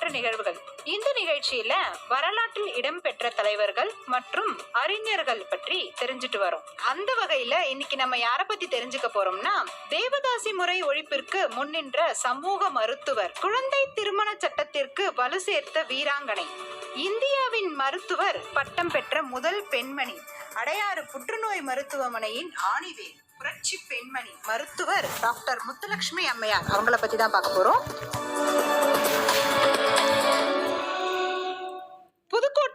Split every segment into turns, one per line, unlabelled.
வரலாற்று நிகழ்வுகள். இந்த நிகழ்ச்சியில வரலாற்றில் இடம்பெற்ற தலைவர்கள் மற்றும் அறிஞர்கள் பற்றி தெரிஞ்சுட்டு வரோம். அந்த வகையில இன்னைக்கு நம்ம யார பத்தி தெரிஞ்சுக்க போறோம்னா தேவதாசி முறை ஒழிப்பிற்கு முன்னின்ற சமூக மருத்துவர் குழந்தை திருமண சட்டத்திற்கு வலு சேர்த்த வீராங்கனை. இந்தியாவின் மருத்துவர் பட்டம் பெற்ற முதல் பெண்மணி அடையாறு புற்றுநோய் மருத்துவமனையின் ஆணிவேல் புரட்சி பெண்மணி மருத்துவர் டாக்டர் முத்துலட்சுமி அம்மையார். அவங்கள பத்தி தான் பார்க்க போறோம்.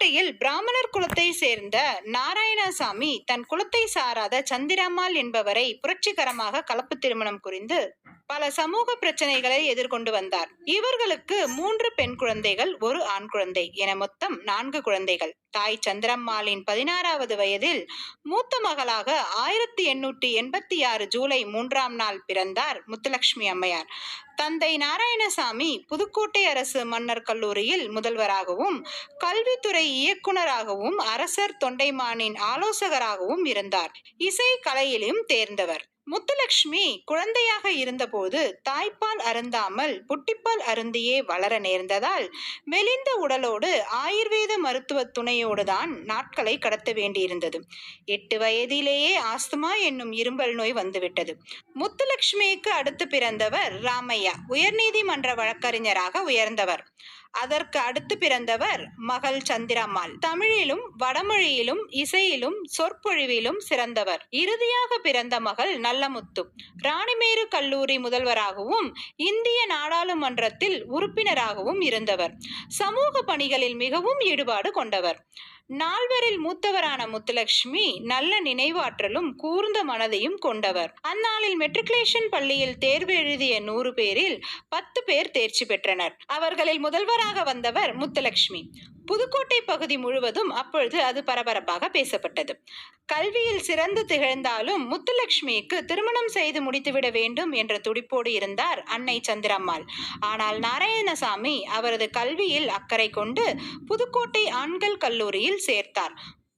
புதுக்கோட்டையில் பிராமணர் குலத்தை சேர்ந்த நாராயணசாமி தன் குலத்தை சாராத சந்திரம்மாள் என்பவரை புரட்சிகரமாக கலப்பு திருமணம் புரிந்து பல சமூக பிரச்சனைகளை எதிர்கொண்டு வந்தார். இவர்களுக்கு மூன்று பெண் குழந்தைகள் ஒரு ஆண் குழந்தை. என மொத்தம் நான்கு குழந்தைகள். தாய் சந்திரம்மாளின் பதினாறாவது வயதில் மூத்த மகளாக ஆயிரத்தி எண்ணூற்றி எண்பத்தி ஆறு ஜூலை மூன்றாம் நாள் பிறந்தார் முத்துலட்சுமி அம்மையார். தந்தை நாராயணசாமி புதுக்கோட்டை அரசு மன்னர் கல்லூரியில் முதல்வராகவும் கல்வித்துறை இயக்குனராகவும் அரசர் தொண்டைமானின் ஆலோசகராகவும் இருந்தார். இசை கலையிலும் தேர்ந்தவர். முத்துலட்சுமி குழந்தையாக இருந்தபோது தாய்ப்பால் அருந்தாமல் புட்டிப்பால் அருந்தியே வளர நேர்ந்ததால் மெலிந்த உடலோடு ஆயுர்வேத மருத்துவ துணையோடு தான் நாட்களை கடத்த வேண்டியிருந்தது. எட்டு வயதிலேயே ஆஸ்துமா என்னும் இரும்பல் நோய் வந்துவிட்டது. முத்துலட்சுமிக்கு அடுத்து பிறந்தவர் ராமையா உயர்நீதிமன்ற வழக்கறிஞராக உயர்ந்தவர். அதற்கு அடுத்து பிறந்தவர் மகள் சந்திரம்மாள். தமிழிலும் வடமொழியிலும் இசையிலும் சொற்பொழிவிலும் சிறந்தவர். இறுதியாக பிறந்த மகள் நல்லமுத்து. ராணிமேரு கல்லூரி முதல்வராகவும் இந்திய நாடாளுமன்றத்தில் உறுப்பினராகவும் இருந்தவர். சமூக பணிகளில் மிகவும் ஈடுபாடு கொண்டவர். நால்வரில் மூத்தவரான முத்துலட்சுமி நல்ல நினைவாற்றலும் கூர்ந்த மனதையும் கொண்டவர். அந்நாளில் மெட்ரிகுலேஷன் பள்ளியில் தேர்வு எழுதிய நூறு பேரில் பத்து பேர் தேர்ச்சி பெற்றனர். அவர்களில் முதல்வராக வந்தவர் முத்துலட்சுமி புதுக்கோட்டை பகுதி முழுவதும் அப்பொழுது அது பரபரப்பாக பேசப்பட்டது. கல்வியில் சிறந்து திகழ்ந்தாலும் முத்துலட்சுமிக்கு திருமணம் செய்து முடித்துவிட வேண்டும் என்ற துடிப்போடு இருந்தார் அன்னை சந்திரம்மாள். ஆனால் நாராயணசாமி அவரது கல்வியில் அக்கறை கொண்டு புதுக்கோட்டை ஆண்கள் கல்லூரியில் சேர்த்தார்.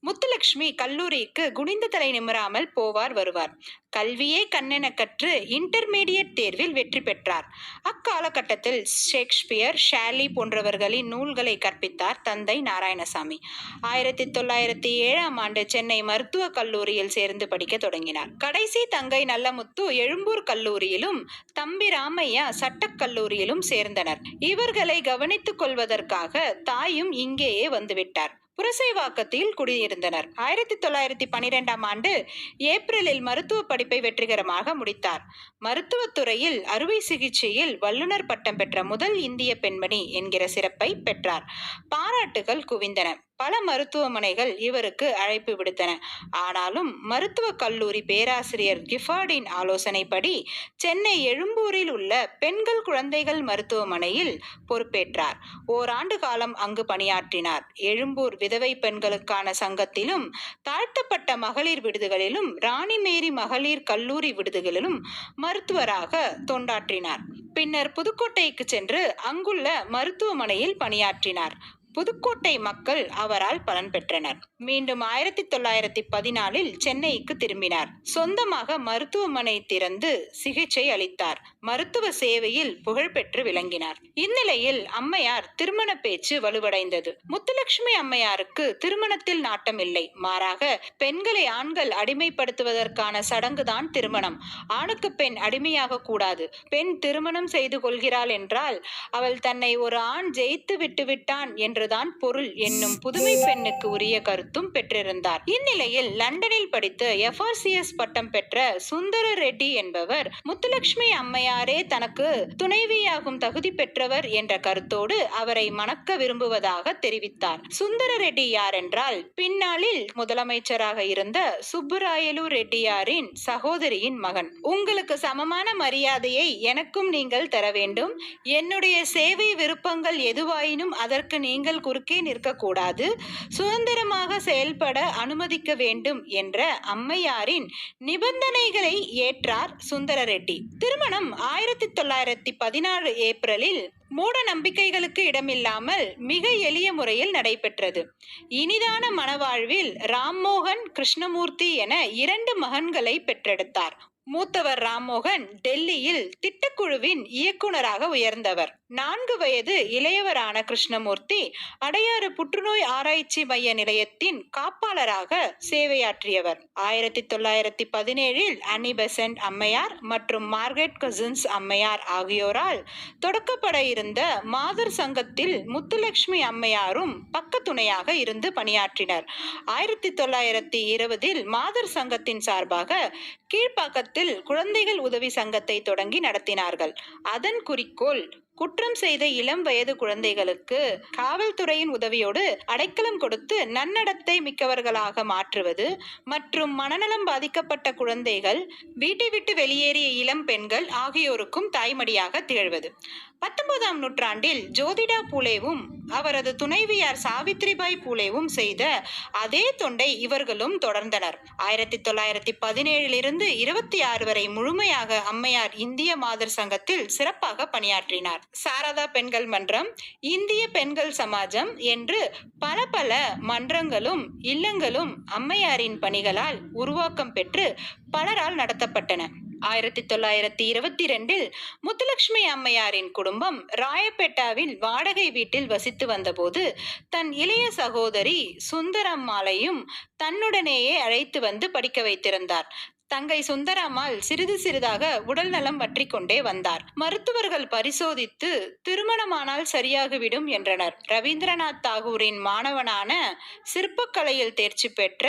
முத்துலட்சுமி கல்லூரிக்கு குனிந்த தலை நிமிராமல் போவார் வருவார். கல்வியே கண்ணென கற்று இன்டர்மீடியட் தேர்வில் வெற்றி பெற்றார். அக்காலகட்டத்தில் ஷேக்ஸ்பியர் ஷேலி போன்றவர்களின் நூல்களை கற்பித்தார் தந்தை நாராயணசாமி. ஆயிரத்தி தொள்ளாயிரத்தி ஏழாம் ஆண்டு சென்னை மருத்துவக் கல்லூரியில் சேர்ந்து படிக்க தொடங்கினார். கடைசி தங்கை நல்லமுத்து எழும்பூர் கல்லூரியிலும் தம்பி ராமையா சட்டக் கல்லூரியிலும் சேர்ந்தனர். இவர்களை கவனித்துக் கொள்வதற்காக தாயும் இங்கேயே வந்துவிட்டார். புரசைவாக்கத்தில் குடியிருந்தனர். ஆயிரத்தி தொள்ளாயிரத்தி பனிரெண்டாம் ஆண்டு ஏப்ரலில் மருத்துவ படிப்பை வெற்றிகரமாக முடித்தார். மருத்துவத்துறையில் அறுவை சிகிச்சையில் வல்லுநர் பட்டம் பெற்ற முதல் இந்திய பெண்மணி என்கிற சிறப்பை பெற்றார். பாராட்டுகள் குவிந்தன. பல மருத்துவமனைகள் இவருக்கு அழைப்பு விடுத்தன. ஆனாலும் மருத்துவக் கல்லூரி பேராசிரியர் கிஃபார்டின் ஆலோசனைப்படி சென்னை எழும்பூரில் உள்ள பெண்கள் குழந்தைகள் மருத்துவமனையில் பொறுப்பேற்றார். ஓராண்டு காலம் அங்கு பணியாற்றினார். எழும்பூர் விதவை பெண்களுக்கான சங்கத்திலும் தாழ்த்தப்பட்ட மகளிர் விடுதிகளிலும் ராணிமேரி மகளிர் கல்லூரி விடுதிகளிலும் மருத்துவராக தொண்டாற்றினார். பின்னர் புதுக்கோட்டைக்கு சென்று அங்குள்ள மருத்துவமனையில் பணியாற்றினார். புதுக்கோட்டை மக்கள் அவரால் பலன் பெற்றனர். மீண்டும் ஆயிரத்தி தொள்ளாயிரத்தி பதினாலில் சென்னைக்கு திரும்பினார். சொந்தமாக மருத்துவமனை திறந்து சிகிச்சை அளித்தார். மருத்துவ சேவையில் புகழ்பெற்று விளங்கினார். இந்நிலையில் அம்மையார் திருமண பேச்சு வலுவடைந்தது. முத்துலட்சுமி அம்மையாருக்கு திருமணத்தில் நாட்டம் இல்லை. மாறாக பெண்களை ஆண்கள் அடிமைப்படுத்துவதற்கான சடங்குதான் திருமணம். ஆணுக்கு பெண் அடிமையாக கூடாது. பெண் திருமணம் செய்து கொள்கிறாள் என்றால் அவள் தன்னை ஒரு ஆண் ஜெயித்து விட்டு விட்டான் என்றுதான் பொருள் என்னும் புதுமை பெண்ணுக்கு உரிய கருத்தும் பெற்றிருந்தார். இந்நிலையில் லண்டனில் படித்து எஃப்ஆர்சிஎஸ் பட்டம் பெற்ற சுந்தர ரெட்டி என்பவர் முத்துலட்சுமி அம்மையாரே தனக்கு துணைவியாகும் தகுதி பெற்றவர் என்ற கருத்தோடு அவரை மணக்க விரும்புவதாக தெரிவித்தார். சுந்தர ரெட்டி யார் என்றால் பின்னாளில் முதலமைச்சராக இருந்த சுப்புராயலு ரெட்டியாரின் சகோதரியின் மகன். உங்களுக்கு சமமான மரியாதையை எனக்கும் நீங்கள் தர வேண்டும். என்னுடைய சேவை விருப்பங்கள் எதுவாயினும் அதற்கு நீங்கள் குறுக்கே நிற்கக்கூடாது. சுதந்திரமாக செயல்பட அனுமதிக்க வேண்டும் என்ற அம்மையாரின் நிபந்தனைகளை ஏற்றார் சுந்தர ரெட்டி திருமணம் ஆயிரத்தி தொள்ளாயிரத்தி பதினாறு ஏப்ரலில் மூட நம்பிக்கைகளுக்கு இடமில்லாமல் மிக எளிய முறையில் நடைபெற்றது. இனிதான மனவாழ்வில் ராம்மோகன் கிருஷ்ணமூர்த்தி என இரண்டு மகன்களை பெற்றெடுத்தார். மூத்தவர் ராம்மோகன் டெல்லியில் திட்டக்குழுவின் இயக்குனராக உயர்ந்தவர். நான்கு வயது இளையவரான கிருஷ்ணமூர்த்தி அடையாறு புற்றுநோய் ஆராய்ச்சி மைய நிலையத்தின் காப்பாளராக சேவையாற்றியவர். ஆயிரத்தி தொள்ளாயிரத்தி பதினேழில் அனி பெசன்ட் அம்மையார் மற்றும் மார்கெட் கசின்ஸ் அம்மையார் ஆகியோரால் தொடக்கப்பட இருந்த மாதர் சங்கத்தில் முத்துலட்சுமி அம்மையாரும் பக்கத்துணையாக இருந்து பணியாற்றினர். ஆயிரத்தி தொள்ளாயிரத்தி இருபதில் மாதர் சங்கத்தின் சார்பாக கீழ்ப்பாக்கத்தில் குழந்தைகள் உதவி சங்கத்தை தொடங்கி நடத்தினார்கள். அதன் குறிக்கோள் குற்றம் செய்த இளம் வயது குழந்தைகளுக்கு காவல்துறையின் உதவியோடு அடைக்கலம் கொடுத்து நன்னடத்தை மிக்கவர்களாக மாற்றுவது மற்றும் மனநலம் பாதிக்கப்பட்ட குழந்தைகள் வீட்டை விட்டு வெளியேறிய இளம் பெண்கள் ஆகியோருக்கும் தாய்மடியாக திகழ்வது. பத்தொன்பதாம் நூற்றாண்டில் ஜோதிடா பூலேவும் அவரது துணைவியார் சாவித்ரிபாய் பூலேவும் செய்த அதே தொண்டை இவர்களும் தொடர்ந்தனர். ஆயிரத்தி தொள்ளாயிரத்தி பதினேழிலிருந்து இருபத்தி ஆறு வரை முழுமையாக அம்மையார் இந்திய மாதர் சங்கத்தில் சிறப்பாக பணியாற்றினார். சாரதா பெண்கள் மன்றம் இந்திய பெண்கள் சமாஜம் என்று பல பல மன்றங்களும் இல்லங்களும் அம்மையாரின் பணிகளால் உருவாக்கம் பெற்று பலரால் நடத்தப்பட்டன. ஆயிரத்தி தொள்ளாயிரத்தி இருபத்தி ரெண்டில் முத்துலட்சுமி அம்மையாரின் குடும்பம் ராயப்பேட்டாவில் வாடகை வீட்டில் வசித்து வந்தபோது தன் இளைய சகோதரி சுந்தரம்மாளையும் தன்னுடனேயே அழைத்து வந்து படிக்க வைத்திருந்தார். தங்கை சுந்தரம்மாள் சிறிது சிறிதாக உடல் நலம் பற்றி கொண்டே வந்தார். மருத்துவர்கள் பரிசோதித்து திருமணமானால் சரியாகிவிடும் என்றனர். ரவீந்திரநாத் தாகூரின் மாணவனான சிற்பக்கலையில் தேர்ச்சி பெற்ற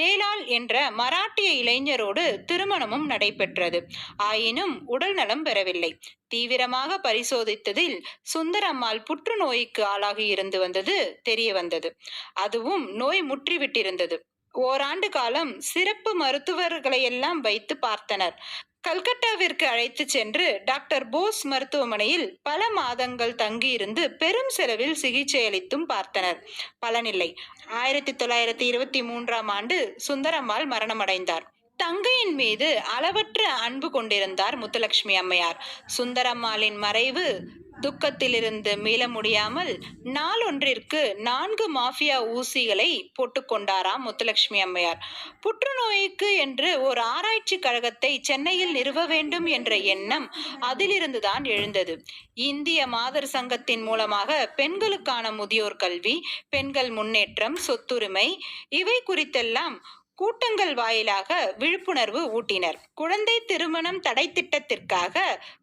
தேலால் என்ற மராட்டிய இளைஞரோடு திருமணமும் நடைபெற்றது. ஆயினும் உடல் நலம் பெறவில்லை. தீவிரமாக பரிசோதித்ததில் சுந்தரம்மாள் புற்றுநோய்க்கு ஆளாகி இருந்து வந்தது தெரிய வந்தது. அதுவும் நோய் முற்றிவிட்டிருந்தது. ஓராண்டு காலம் சிறப்பு மருத்துவர்களை எல்லாம் வைத்து பார்த்தனர். கல்கட்டாவிற்கு அழைத்து சென்று டாக்டர் போஸ் மருத்துவமனையில் பல மாதங்கள் தங்கியிருந்து பெரும் செலவில் சிகிச்சை அளித்தும் பார்த்தனர். பலனில்லை. ஆயிரத்தி தொள்ளாயிரத்தி இருபத்தி மூன்றாம் ஆண்டு சுந்தரம்மாள் மரணமடைந்தார். தங்கையின் மீது அளவற்ற அன்பு கொண்டிருந்தார் முத்துலட்சுமி அம்மையார். சுந்தரம்மாளின் மறைவு துக்கத்திலிருந்து மீள முடியாமல் நாளொன்றிற்கு நான்கு மாஃபியா ஊசிகளை போட்டுக்கொண்டாராம் முத்துலட்சுமி அம்மையார். புற்றுநோய்க்கு என்று ஒரு ஆராய்ச்சி கழகத்தை சென்னையில் நிறுவ வேண்டும் என்ற எண்ணம் அதிலிருந்துதான் எழுந்தது. இந்திய மாதர் சங்கத்தின் மூலமாக பெண்களுக்கான முதியோர் கல்வி பெண்கள் முன்னேற்றம் சொத்துரிமை இவை குறித்தெல்லாம் கூட்டங்கள் வாயிலாக விழிப்புணர்வு ஊட்டினர். குழந்தை திருமணம் தடை திட்டத்திற்காக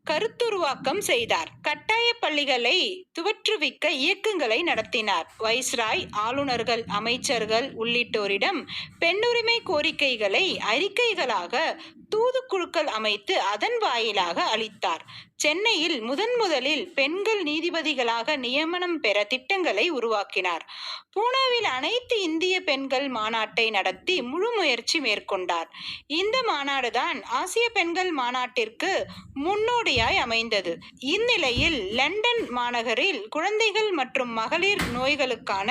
கருத்துருவாக்கம் செய்தார். கட்டாய பள்ளிகளை துவற்றுவிக்க இயக்கங்களை நடத்தினார். வைஸ்ராய் ஆளுநர்கள் அமைச்சர்கள் உள்ளிட்டோரிடம் பெண்ணுரிமை கோரிக்கைகளை அறிக்கைகளாக தூதுக்குழுக்கள் அமைத்து அதன் வாயிலாக அளித்தார். சென்னையில் முதன் முதலில் பெண்கள் நீதிபதிகளாக நியமனம் பெற திட்டங்களை உருவாக்கினார். பூனாவில் அனைத்து இந்திய பெண்கள் மாநாட்டை நடத்தி முழு முயற்சி மேற்கொண்டார். இந்த மாநாடுதான் ஆசிய பெண்கள் மாநாட்டிற்கு முன்னோடியாய் அமைந்தது. இந்நிலையில் லண்டன் மாநகரில் குழந்தைகள் மற்றும் மகளிர் நோய்களுக்கான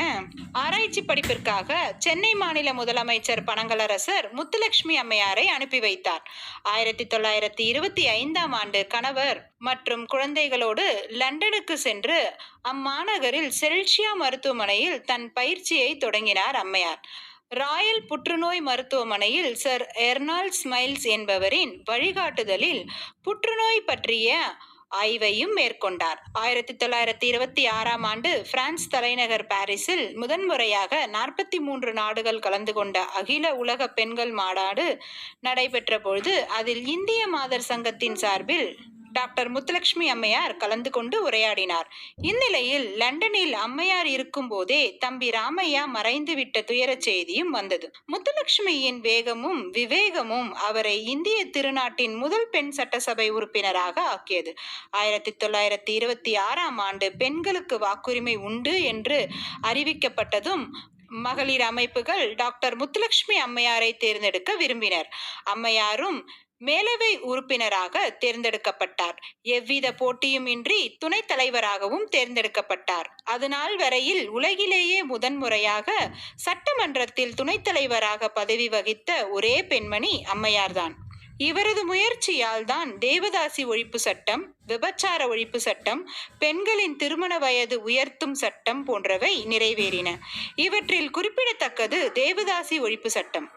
ஆராய்ச்சி படிப்பிற்காக சென்னை மாநில முதலமைச்சர் பனங்கலரசர் முத்துலட்சுமி அம்மையாரை அனுப்பி வைத்தார். ஆயிரத்தி தொள்ளாயிரத்தி இருபத்தி ஐந்தாம் ஆண்டு கணவர் மற்றும் குழந்தைகளோடு லண்டனுக்கு சென்று அம்மாநகரில் செல்சியா மருத்துவமனையில் தன் பயிற்சியை தொடங்கினார் அம்மையார். ராயல் புற்றுநோய் மருத்துவமனையில் சர் எர்னால் ஸ்மைல்ஸ் என்பவரின் வழிகாட்டுதலில் புற்றுநோய் பற்றிய ஆய்வையும் மேற்கொண்டார். ஆயிரத்தி தொள்ளாயிரத்தி இருபத்தி ஆறாம் ஆண்டு பிரான்ஸ் தலைநகர் பாரிஸில் முதன்முறையாக நாற்பத்தி மூன்று நாடுகள் கலந்து கொண்ட அகில உலக பெண்கள் மாநாடு நடைபெற்ற பொழுது அதில் இந்திய மாதர் சங்கத்தின் சார்பில் டாக்டர் முத்துலட்சுமி அம்மையார் கலந்து கொண்டு உரையாடினார். இந்நிலையில் லண்டனில் அம்மையார் இருக்கும் போதே தம்பி ராமையா மறைந்துவிட்ட துயரச் செய்தியும் வந்தது. முத்துலட்சுமியின் வேகமும் விவேகமும் அவரை இந்திய திருநாட்டின் முதல் பெண் சட்டசபை உறுப்பினராக ஆக்கியது. ஆயிரத்தி தொள்ளாயிரத்தி இருபத்தி ஆறாம் ஆண்டு பெண்களுக்கு வாக்குரிமை உண்டு என்று அறிவிக்கப்பட்டதும் மகளிர் அமைப்புகள் டாக்டர் முத்துலட்சுமி அம்மையாரை தேர்ந்தெடுக்க விரும்பினர். அம்மையாரும் மேலவை உறுப்பினராக தேர்ந்தெடுக்கப்பட்டார். எவ்வித போட்டியும் இன்றி துணைத் தலைவராகவும் தேர்ந்தெடுக்கப்பட்டார். அதுநாள் வரையில் உலகிலேயே முதன்முறையாக சட்டமன்றத்தில் துணைத் தலைவராக பதவி வகித்த ஒரே பெண்மணி அம்மையார்தான். இவரது முயற்சியால் தான் தேவதாசி ஒழிப்பு சட்டம் விபச்சார ஒழிப்பு சட்டம் பெண்களின் திருமண வயது உயர்த்தும் சட்டம் போன்றவை நிறைவேறின. இவற்றில் குறிப்பிடத்தக்கது தேவதாசி ஒழிப்பு சட்டம்.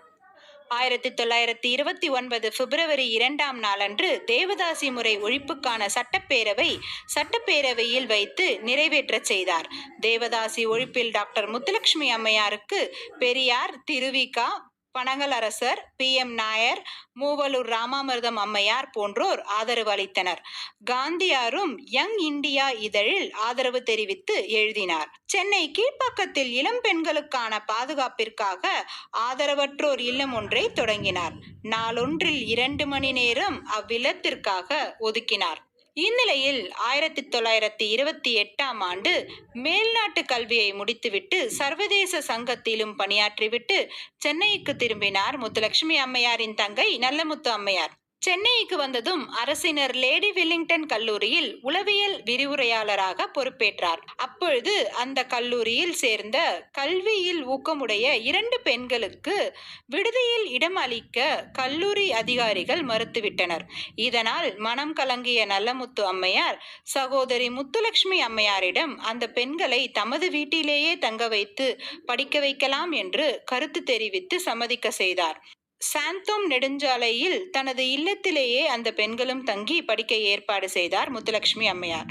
ஆயிரத்தி தொள்ளாயிரத்தி இருபத்தி ஒன்பது பிப்ரவரி இரண்டாம் நாளன்று தேவதாசி முறை ஒழிப்புக்கான சட்டப்பேரவை சட்டப்பேரவையில் வைத்து நிறைவேற்றச் செய்தார். தேவதாசி ஒழிப்பில் டாக்டர் முத்துலட்சுமி அம்மையாருக்கு பெரியார் திருவிகா பனகலரசர் பி. எம். நாயர் மூவலூர் ராமாமிர்தம் அம்மையார் போன்றோர் ஆதரவு அளித்தனர். காந்தியாரும் யங் இந்தியா இதழில் ஆதரவு தெரிவித்து எழுதினார். சென்னை கீழ்ப்பக்கத்தில் இளம் பெண்களுக்கான பாதுகாப்பிற்காக ஆதரவற்றோர் இல்லம் ஒன்றை தொடங்கினார். நாளொன்றில் இரண்டு மணி நேரம் அவ்வில்லத்திற்காக ஒதுக்கினார். இந்நிலையில் ஆயிரத்தி தொள்ளாயிரத்தி இருபத்தி எட்டாம் ஆண்டு மேல்நாட்டு கல்வியை முடித்துவிட்டு சர்வதேச சங்கத்திலும் பணியாற்றிவிட்டு சென்னைக்கு திரும்பினார் முத்துலட்சுமி அம்மையாரின் தங்கை நல்லமுத்து அம்மையார். சென்னைக்கு வந்ததும் அரசினர் லேடி வில்லிங்டன் கல்லூரியில் உளவியல் விரிவுரையாளராக பொறுப்பேற்றார். அப்பொழுது அந்த கல்லூரியில் சேர்ந்த கல்வியில் ஊக்கமுடைய இரண்டு பெண்களுக்கு விடுதியில் இடம் அளிக்க கல்லூரி அதிகாரிகள் மறுத்துவிட்டனர். இதனால் மனம் கலங்கிய நல்லமுத்து அம்மையார் சகோதரி முத்துலட்சுமி அம்மையாரிடம் அந்த பெண்களை தமது வீட்டிலேயே தங்க வைத்து படிக்க வைக்கலாம் என்று கருத்து தெரிவித்து சம்மதிக்க செய்தார். சாந்தோம் நெடுஞ்சாலையில் தனது இல்லத்திலேயே அந்த பெண்களும் தங்கி படிக்க ஏற்பாடு செய்தார் முத்துலட்சுமி அம்மையார்.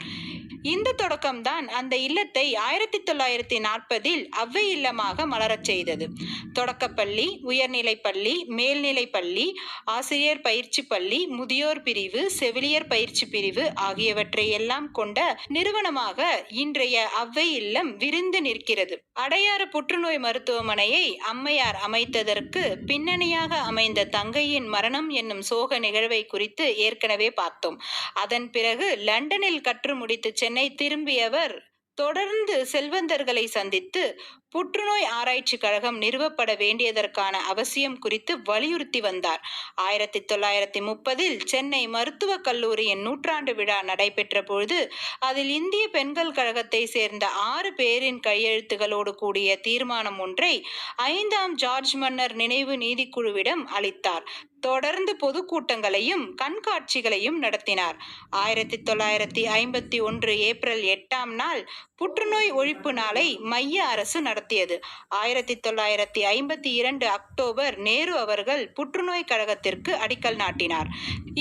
இந்த தொடக்கம்தான் அந்த இல்லத்தை ஆயிரத்தி தொள்ளாயிரத்தி நாற்பதில் அவ்வை இல்லமாக மலரச் செய்தது. தொடக்கப்பள்ளி உயர்நிலைப் பள்ளி மேல்நிலைப் பள்ளி ஆசிரியர் பயிற்சி பள்ளி முதியோர் பிரிவு செவிலியர் பயிற்சி பிரிவு ஆகியவற்றை எல்லாம் கொண்ட நிறுவனமாக இன்றைய அவ்வை இல்லம் விரிந்து நிற்கிறது. அடையாறு புற்றுநோய் மருத்துவமனையை அம்மையார் அமைத்ததற்கு பின்னணியாக அமைந்த தங்கையின் மரணம் என்னும் சோக நிகழ்வை குறித்து ஏற்கனவே பார்த்தோம். அதன் பிறகு லண்டனில் கற்று முடித்து சென்னை திரும்பியவர் தொடர்ந்து செல்வந்தர்களை சந்தித்து புற்றுநோய் ஆராய்ச்சி கழகம் நிறுவப்பட வேண்டியதற்கான அவசியம் குறித்து வலியுறுத்தி வந்தார். ஆயிரத்தி தொள்ளாயிரத்தி முப்பதில் சென்னை மருத்துவக் கல்லூரியின் நூற்றாண்டு விழா நடைபெற்ற பொழுது அதில் இந்திய பெண்கள் கழகத்தை சேர்ந்த ஆறு பேரின் கையெழுத்துகளோடு கூடிய தீர்மானம் ஒன்றை ஐந்தாம் ஜார்ஜ் மன்னர் நினைவு நீதிக்குழுவிடம் அளித்தார். தொடர்ந்து பொதுக்கூட்டங்களையும் கண்காட்சிகளையும் நடத்தினார். ஆயிரத்தி தொள்ளாயிரத்தி ஐம்பத்தி ஒன்று ஏப்ரல் எட்டாம் நாள் புற்றுநோய் ஒழிப்பு நாளை மைய அரசு நடத்தியது ஆயிரத்தி தொள்ளாயிரத்தி ஐம்பத்தி இரண்டு அக்டோபர் நேரு அவர்கள் புற்றுநோய் கழகத்திற்கு அடிக்கல் நாட்டினார்.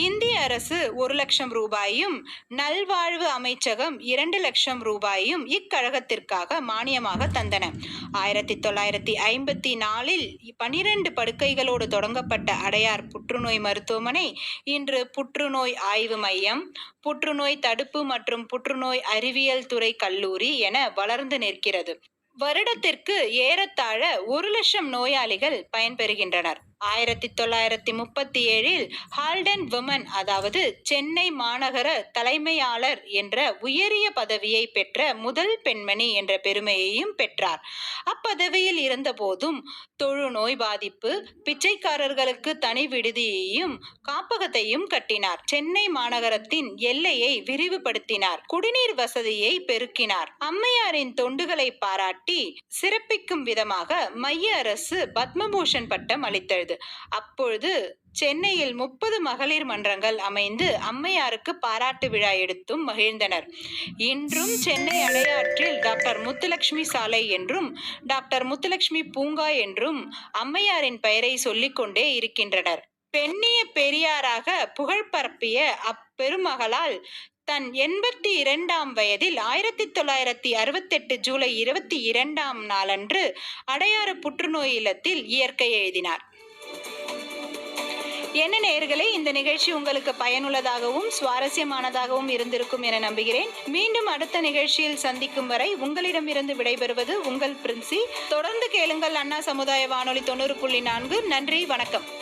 இந்திய அரசு ஒரு லட்சம் ரூபாயும் நல்வாழ்வு அமைச்சகம் இரண்டு லட்சம் ரூபாயும் இக்கழகத்திற்காக மானியமாக தந்தன. ஆயிரத்தி தொள்ளாயிரத்தி ஐம்பத்தி நாலில் பனிரெண்டு படுக்கைகளோடு தொடங்கப்பட்ட அடையார் புற்றுநோய் மருத்துவமனை இன்று புற்றுநோய் ஆய்வு மையம் புற்றுநோய் தடுப்பு மற்றும் புற்றுநோய் அறிவியல் துறை கல்லூரி என வளர்ந்து நிற்கிறது. வருடத்திற்கு ஏறத்தாழ ஒரு லட்சம் நோயாளிகள் பயன்பெறுகின்றனர். ஆயிரத்தி தொள்ளாயிரத்தி முப்பத்தி ஏழில் ஹால்டன் விமன் அதாவது சென்னை மாநகர தலைமையாளர் என்ற உயரிய பதவியை பெற்ற முதல் பெண்மணி என்ற பெருமையையும் பெற்றார். அப்பதவியில் இருந்தபோதும் தொழுநோய் பாதிப்பு பிச்சைக்காரர்களுக்கு தனி விடுதியையும் காப்பகத்தையும் கட்டினார். சென்னை மாநகரத்தின் எல்லையை விரிவுபடுத்தினார். குடிநீர் வசதியை பெருக்கினார். அம்மையாரின் தொண்டுகளை பாராட்டி சிறப்பிக்கும் விதமாக மைய அரசு பத்மபூஷன் பட்டம் அளித்தது. அப்பொழுது சென்னையில் முப்பது மகளிர் மன்றங்கள் அமைந்து அம்மையாருக்கு பாராட்டு விழா எடுத்தும் மகிழ்ந்தனர். இன்றும் சென்னை அடையாற்றில் டாக்டர் முத்துலட்சுமி சாலை என்றும் டாக்டர் முத்துலட்சுமி பூங்கா என்றும் அம்மையாரின் பெயரை சொல்லிக்கொண்டே இருக்கின்றனர். பெண்ணிய பெரியாராக புகழ் பரப்பிய அப்பெருமகளால் தன் எண்பத்தி இரண்டாம் வயதில் ஆயிரத்தி தொள்ளாயிரத்தி அறுபத்தெட்டு ஜூலை இருபத்தி இரண்டாம் நாளன்று அடையாறு புற்றுநோய் இல்லத்தில் இயற்கை எழுதினார். என்ன நேயர்களே இந்த நிகழ்ச்சி உங்களுக்கு பயனுள்ளதாகவும் சுவாரஸ்யமானதாகவும் இருந்திருக்கும் என நம்புகிறேன். மீண்டும் அடுத்த நிகழ்ச்சியில் சந்திக்கும் வரை உங்களிடமிருந்து விடைபெறுவது உங்கள் பிரின்சி. தொடர்ந்து கேளுங்கள் அண்ணா சமுதாய வானொலி தொண்ணூறு புள்ளி நான்கு. நன்றி வணக்கம்.